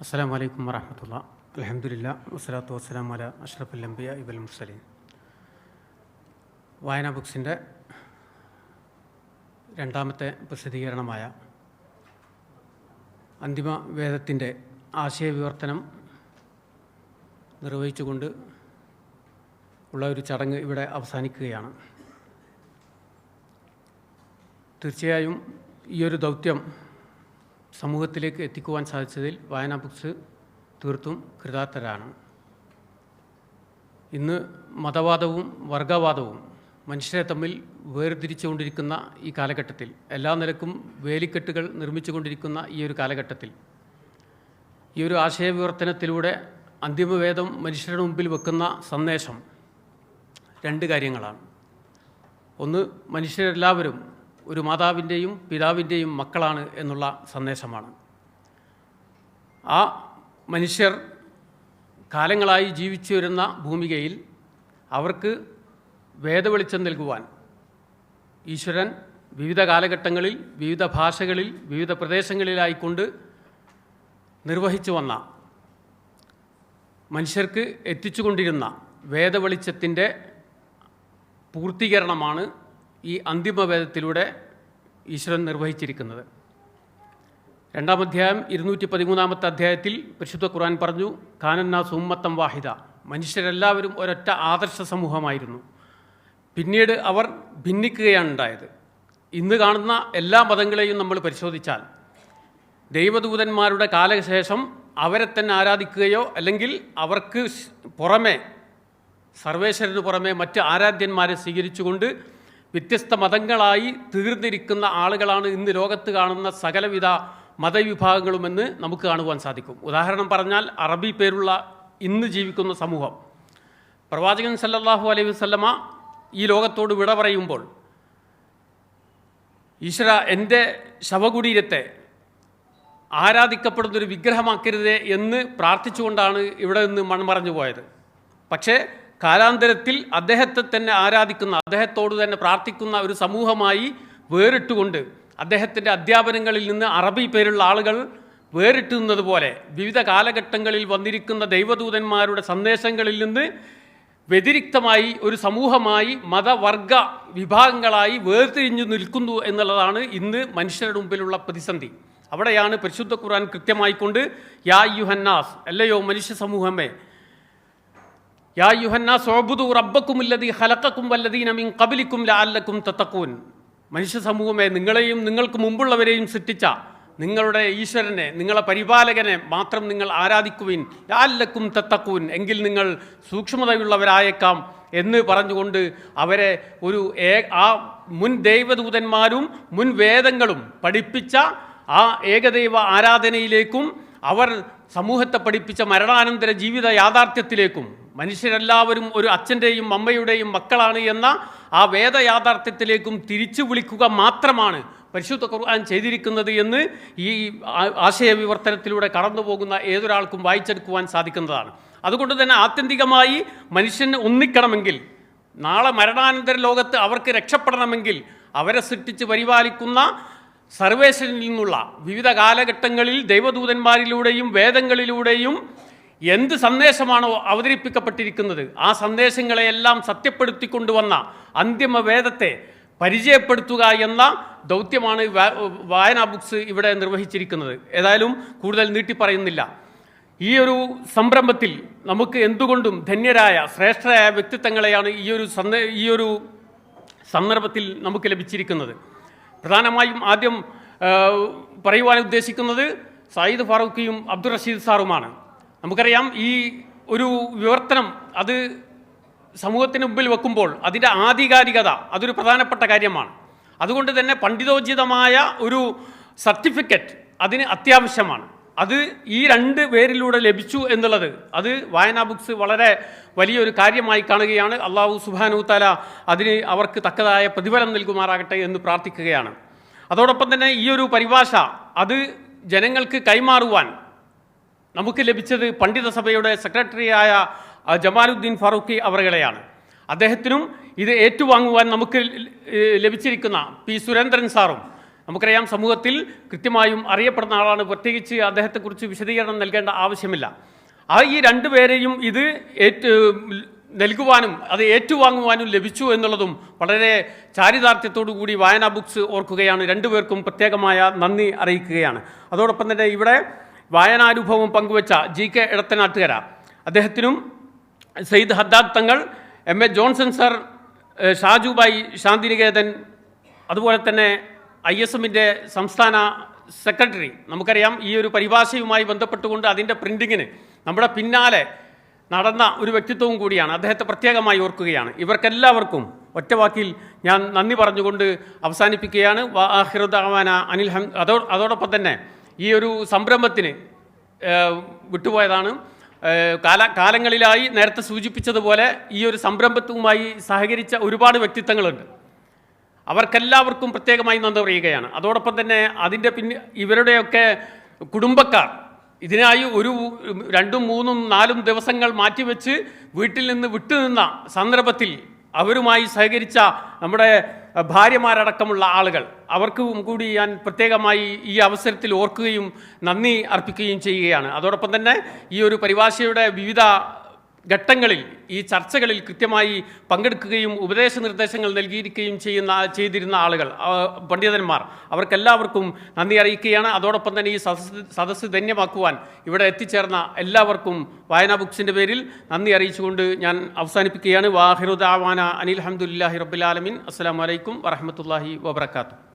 അസ്സാം വലൈക്കും വറഹമത്തുള്ള. അലഹമുല്ല വസ്സലാത്തു വസ്സലാം അല അഷ്റഫുൽ അംബിയ ഇബൽ മുസലീം വായന ബുക്സിന്റെ രണ്ടാമത്തെ പ്രസിദ്ധീകരണമായ അന്തിമ വേദത്തിന്റെ ആശയവിവർത്തനം നിർവഹിച്ചുകൊണ്ട് ഉള്ള ഒരു ചടങ്ങ് ഇവിടെ അവസാനിക്കുകയാണ്. തീർച്ചയായും ഈ ഒരു ദൗത്യം സമൂഹത്തിലേക്ക് എത്തിക്കുവാൻ സാധിച്ചതിൽ വായന ബുക്സ് തീർത്തും കൃതാർത്ഥരാണ്. ഇന്ന് മതവാദവും വർഗവാദവും മനുഷ്യരെ തമ്മിൽ വേർതിരിച്ചുകൊണ്ടിരിക്കുന്ന ഈ കാലഘട്ടത്തിൽ എല്ലാ നിലക്കും വേലിക്കെട്ടുകൾ നിർമ്മിച്ചുകൊണ്ടിരിക്കുന്ന ഈ ഒരു കാലഘട്ടത്തിൽ ഈ ഒരു ആശയവിവർത്തനത്തിലൂടെ അന്തിമവേദം മനുഷ്യരുടെ മുമ്പിൽ വെക്കുന്ന സന്ദേശം രണ്ട് കാര്യങ്ങളാണ്. ഒന്ന് മനുഷ്യരെല്ലാവരും ഒരു മാതാവിന്റെയും പിതാവിന്റെയും മക്കളാണ് എന്നുള്ള സന്ദേശമാണ്. ആ മനുഷ്യർ കാലങ്ങളായി ജീവിച്ചു വരുന്ന ഭൂമികയിൽ അവർക്ക് വേദവെളിച്ചം നൽകുവാൻ ഈശ്വരൻ വിവിധ കാലഘട്ടങ്ങളിൽ വിവിധ ഭാഷകളിൽ വിവിധ പ്രദേശങ്ങളിലായിക്കൊണ്ട് നിർവഹിച്ചു വന്ന മനുഷ്യർക്ക് എത്തിച്ചുകൊണ്ടിരുന്ന വേദവെളിച്ചത്തിന്റെ പൂർത്തീകരണമാണ് ഈ അന്തിമവേദത്തിലൂടെ ഈശ്വരൻ നിർവഹിച്ചിരിക്കുന്നത്. രണ്ടാം അധ്യായം ഇരുന്നൂറ്റി പതിമൂന്നാമത്തെ അധ്യായത്തിൽ പരിശുദ്ധ ഖുർആൻ പറഞ്ഞു കാനന്ന സുമ്മത്തം വാഹിദ. മനുഷ്യരെല്ലാവരും ഒരൊറ്റ ആദർശ സമൂഹമായിരുന്നു. പിന്നീട് അവർ ഭിന്നിക്കുകയാണ് ഉണ്ടായത്. ഇന്ന് കാണുന്ന എല്ലാ മതങ്ങളെയും നമ്മൾ പരിശോധിച്ചാൽ ദൈവദൂതന്മാരുടെ കാലശേഷം അവരെ തന്നെ ആരാധിക്കുകയോ അല്ലെങ്കിൽ അവർക്ക് പുറമെ സർവേശ്വരന് പുറമെ മറ്റ് ആരാധ്യന്മാരെ സ്വീകരിച്ചുകൊണ്ട് വ്യത്യസ്ത മതങ്ങളായി തീർന്നിരിക്കുന്ന ആളുകളാണ് ഇന്ന് ലോകത്ത് കാണുന്ന സകലവിധ മതവിഭാഗങ്ങളുമെന്ന് നമുക്ക് കാണുവാൻ സാധിക്കും. ഉദാഹരണം പറഞ്ഞാൽ അറബി പേരുള്ള ഇന്ന് ജീവിക്കുന്ന സമൂഹം. പ്രവാചകൻ സല്ലല്ലാഹു അലൈഹി വസല്ലമ ഈ ലോകത്തോട് വിട പറയുമ്പോൾ ഈശ്വര എന്റെ ശവകുടീരത്തെ ആരാധിക്കപ്പെടുന്നൊരു വിഗ്രഹമാക്കരുതേ എന്ന് പ്രാർത്ഥിച്ചുകൊണ്ടാണ് ഇവിടെ നിന്ന് മൺമറഞ്ഞു പോയത് പക്ഷേ കാലാന്തരത്തിൽ അദ്ദേഹത്തെ തന്നെ ആരാധിക്കുന്ന അദ്ദേഹത്തോട് തന്നെ പ്രാർത്ഥിക്കുന്ന ഒരു സമൂഹമായി വേറിട്ടുകൊണ്ട് അദ്ദേഹത്തിന്റെ അധ്യാപനങ്ങളിൽ നിന്ന് അറബി പേരുള്ള ആളുകൾ വേറിട്ടുന്നത് പോലെ വിവിധ കാലഘട്ടങ്ങളിൽ വന്നിരിക്കുന്ന ദൈവദൂതന്മാരുടെ സന്ദേശങ്ങളിൽ നിന്ന് വ്യതിരിക്തമായി ഒരു സമൂഹമായി മതവർഗ വിഭാഗങ്ങളായി വേർതിരിഞ്ഞു നിൽക്കുന്നു എന്നുള്ളതാണ് ഇന്ന് മനുഷ്യരുടെ മുമ്പിലുള്ള പ്രതിസന്ധി. അവിടെയാണ് പരിശുദ്ധ ഖുർആൻ കൃത്യമായിക്കൊണ്ട് യാ യുഹന്നാസ് അല്ലയോ മനുഷ്യ സമൂഹമേ യാ യുഹന്ന സോബുദു റബ്ബക്കുമുല്ലതി ഹലക്കക്കും വല്ലതീന മിൻ കബിലിക്കും ലാല്ലക്കും തത്തക്കൂൻ മനുഷ്യ സമൂഹമേ നിങ്ങളെയും നിങ്ങൾക്ക് മുമ്പുള്ളവരെയും സൃഷ്ടിച്ച നിങ്ങളുടെ ഈശ്വരനെ നിങ്ങളെ പരിപാലകനെ മാത്രം നിങ്ങൾ ആരാധിക്കുവിൻ. ലാല്ലക്കും തത്തക്കൂൻ എങ്കിൽ നിങ്ങൾ സൂക്ഷ്മതയുള്ളവരായേക്കാം എന്ന് പറഞ്ഞുകൊണ്ട് അവരെ ഒരു ഏ ആ മുൻ ദൈവദൂതന്മാരും മുൻ വേദങ്ങളും പഠിപ്പിച്ച ആ ഏകദൈവ ആരാധനയിലേക്കും അവർ സമൂഹത്തെ പഠിപ്പിച്ച മരണാനന്തര ജീവിത യാഥാർത്ഥ്യത്തിലേക്കും മനുഷ്യരെല്ലാവരും ഒരു അച്ഛന്റെയും അമ്മയുടെയും മക്കളാണ് എന്ന ആ വേദയാഥാർത്ഥ്യത്തിലേക്കും തിരിച്ചു വിളിക്കുക മാത്രമാണ് പരിശുദ്ധ ഖുർആൻ ചെയ്തിരിക്കുന്നത് എന്ന് ഈ ആശയവിവർത്തനത്തിലൂടെ കടന്നു പോകുന്ന ഏതൊരാൾക്കും വായിച്ചെടുക്കുവാൻ സാധിക്കുന്നതാണ്. അതുകൊണ്ട് തന്നെ ആത്യന്തികമായി മനുഷ്യന് ഒന്നിക്കണമെങ്കിൽ നാളെ മരണാനന്തര ലോകത്ത് അവർക്ക് രക്ഷപ്പെടണമെങ്കിൽ അവരെ സൃഷ്ടിച്ച് പരിപാലിക്കുന്ന സർവേശ്വരനിൽ നിന്നുള്ള വിവിധ കാലഘട്ടങ്ങളിൽ ദൈവദൂതന്മാരിലൂടെയും വേദങ്ങളിലൂടെയും എന്ത് സന്ദേശമാണോ അവതരിപ്പിക്കപ്പെട്ടിരിക്കുന്നത്? ആ സന്ദേശങ്ങളെയെല്ലാം സത്യപ്പെടുത്തിക്കൊണ്ടുവന്ന അന്തിമ വേദത്തെ പരിചയപ്പെടുത്തുക എന്ന ദൗത്യമാണ് വായനാ ബുക്സ് ഇവിടെ നിർവഹിച്ചിരിക്കുന്നത്. ഏതായാലും കൂടുതൽ നീട്ടി നീട്ടിപ്പറയുന്നില്ല ഈ ഒരു സംരംഭത്തിൽ നമുക്ക് എന്തുകൊണ്ടും ധന്യരായ ശ്രേഷ്ഠരായ വ്യക്തിത്വങ്ങളെയാണ് ഈ ഒരു സന്ദ ഈ ഒരു സന്ദർഭത്തിൽ നമുക്ക് ലഭിച്ചിരിക്കുന്നത്. പ്രധാനമായും ആദ്യം പറയുവാൻ ഉദ്ദേശിക്കുന്നത് സായിദ് ഫാറൂഖിയും അബ്ദുൾ റഷീദ് സാറുമാണ്. നമുക്കറിയാം ഈ ഒരു വിവർത്തനം അത് സമൂഹത്തിന് മുമ്പിൽ വെക്കുമ്പോൾ അതിന്റെ ആധികാരികത അതൊരു പ്രധാനപ്പെട്ട കാര്യമാണ്. അതുകൊണ്ട് തന്നെ പണ്ഡിതോചിതമായ ഒരു സർട്ടിഫിക്കറ്റ് അതിന് അത്യാവശ്യമാണ്. അത് ഈ രണ്ട് പേരിലൂടെ ലഭിച്ചു എന്നുള്ളത് അത് വായനാ ബുക്സ് വളരെ വലിയൊരു കാര്യമായി കാണുകയാണ്. അള്ളാഹു സുബാനു താല അതിന് അവർക്ക് തക്കതായ പ്രതിഫലം നൽകുമാറാകട്ടെ എന്ന് പ്രാർത്ഥിക്കുകയാണ്. അതോടൊപ്പം തന്നെ ഈ ഒരു പരിഭാഷ അത് ജനങ്ങൾക്ക് കൈമാറുവാൻ നമുക്ക് ലഭിച്ചത് പണ്ഡിത സഭയുടെ സെക്രട്ടറിയായ ജമാലുദ്ദീൻ ഫറൂഖി അവറുകളെയാണ്. അദ്ദേഹത്തിനും ഇത് ഏറ്റുവാങ്ങുവാൻ നമുക്ക് ലഭിച്ചിരിക്കുന്ന പി. സുരേന്ദ്രൻ സാറും നമുക്കറിയാം സമൂഹത്തിൽ കൃത്യമായും അറിയപ്പെടുന്ന ആളാണ്. പ്രത്യേകിച്ച് അദ്ദേഹത്തെക്കുറിച്ച് വിശദീകരണം നൽകേണ്ട ആവശ്യമില്ല. ആ ഈ രണ്ടു പേരെയും ഇത് ഏറ്റു നൽകുവാനും അത് ഏറ്റുവാങ്ങുവാനും ലഭിച്ചു എന്നുള്ളതും വളരെ ചാരിതാർത്ഥ്യത്തോടു കൂടി വായനാ ബുക്സ് ഓർക്കുകയാണ്. രണ്ടുപേർക്കും പ്രത്യേകമായ നന്ദി അറിയിക്കുകയാണ്. അതോടൊപ്പം തന്നെ ഇവിടെ വായനാനുഭവം പങ്കുവച്ച ജി കെ ഇടത്തനാട്ടുകര അദ്ദേഹത്തിനും Syed Haddad Thangal M A Johnson sir Shajubhai Santiniketan അതുപോലെ തന്നെ ഐ എസ് എമ്മിന്റെ സംസ്ഥാന സെക്രട്ടറി. നമുക്കറിയാം ഈ ഒരു പരിഭാഷയുമായി ബന്ധപ്പെട്ടുകൊണ്ട് അതിന്റെ പ്രിന്റിങ്ങിന് നമ്മുടെ പിന്നാലെ നടന്ന ഒരു വ്യക്തിത്വവും കൂടിയാണ്. അദ്ദേഹത്തെ പ്രത്യേകമായി ഓർക്കുകയാണ്. ഇവർക്കെല്ലാവർക്കും ഒറ്റവാക്കിൽ ഞാൻ നന്ദി പറഞ്ഞുകൊണ്ട് അവസാനിപ്പിക്കുകയാണ്. വാഹിറുദ്ദാന അനിൽ ഹം അതോ അതോടൊപ്പം തന്നെ ഈ ഒരു സംരംഭത്തിന് വിട്ടുപോയതാണ്. കാല കാലങ്ങളിലായി നേരത്തെ സൂചിപ്പിച്ചതുപോലെ ഈ ഒരു സംരംഭത്തുമായി സഹകരിച്ച ഒരുപാട് വ്യക്തിത്വങ്ങളുണ്ട്. അവർക്കെല്ലാവർക്കും പ്രത്യേകമായി നന്ദി പറയുകയാണ്. അതോടൊപ്പം തന്നെ അതിന്റെ പിന്നെ ഇവരുടെയൊക്കെ കുടുംബക്കാർ ഇതിനായി ഒരു രണ്ടും മൂന്നും നാലും ദിവസങ്ങൾ മാറ്റിവെച്ച് വീട്ടിൽ നിന്ന് വിട്ടുനിന്ന സന്ദർഭത്തിൽ അവരുമായി സഹകരിച്ച നമ്മുടെ ഭാര്യമാരടക്കമുള്ള ആളുകൾ. അവർക്കും കൂടി ഞാൻ പ്രത്യേകമായി ഈ അവസരത്തിൽ ഓർക്കുകയും നന്ദി അർപ്പിക്കുകയും ചെയ്യുകയാണ്. അതോടൊപ്പം തന്നെ ഈ ഒരു പരിഭാഷയുടെ വിവിധ ഘട്ടങ്ങളിൽ ഈ ചർച്ചകളിൽ കൃത്യമായി പങ്കെടുക്കുകയും ഉപദേശ നിർദ്ദേശങ്ങൾ നൽകിയിരിക്കുകയും ചെയ്യുന്ന ചെയ്തിരുന്ന ആളുകൾ പണ്ഡിതന്മാർ അവർക്കെല്ലാവർക്കും നന്ദി അറിയിക്കുകയാണ്. അതോടൊപ്പം തന്നെ ഈ സദസ് സദസ്സ് ധന്യമാക്കുവാൻ ഇവിടെ എത്തിച്ചേർന്ന എല്ലാവർക്കും വായനാ ബുക്സിന്റെ പേരിൽ നന്ദി അറിയിച്ചുകൊണ്ട് ഞാൻ അവസാനിപ്പിക്കുകയാണ്. വാഹിറുദാവാന അനിൽ അഹമ്മദുല്ലാഹി റബ്ബുലാലമിൻ അസ്സാം വലൈക്കും വറഹമത്തല്ലാഹി വബർക്കാത്തു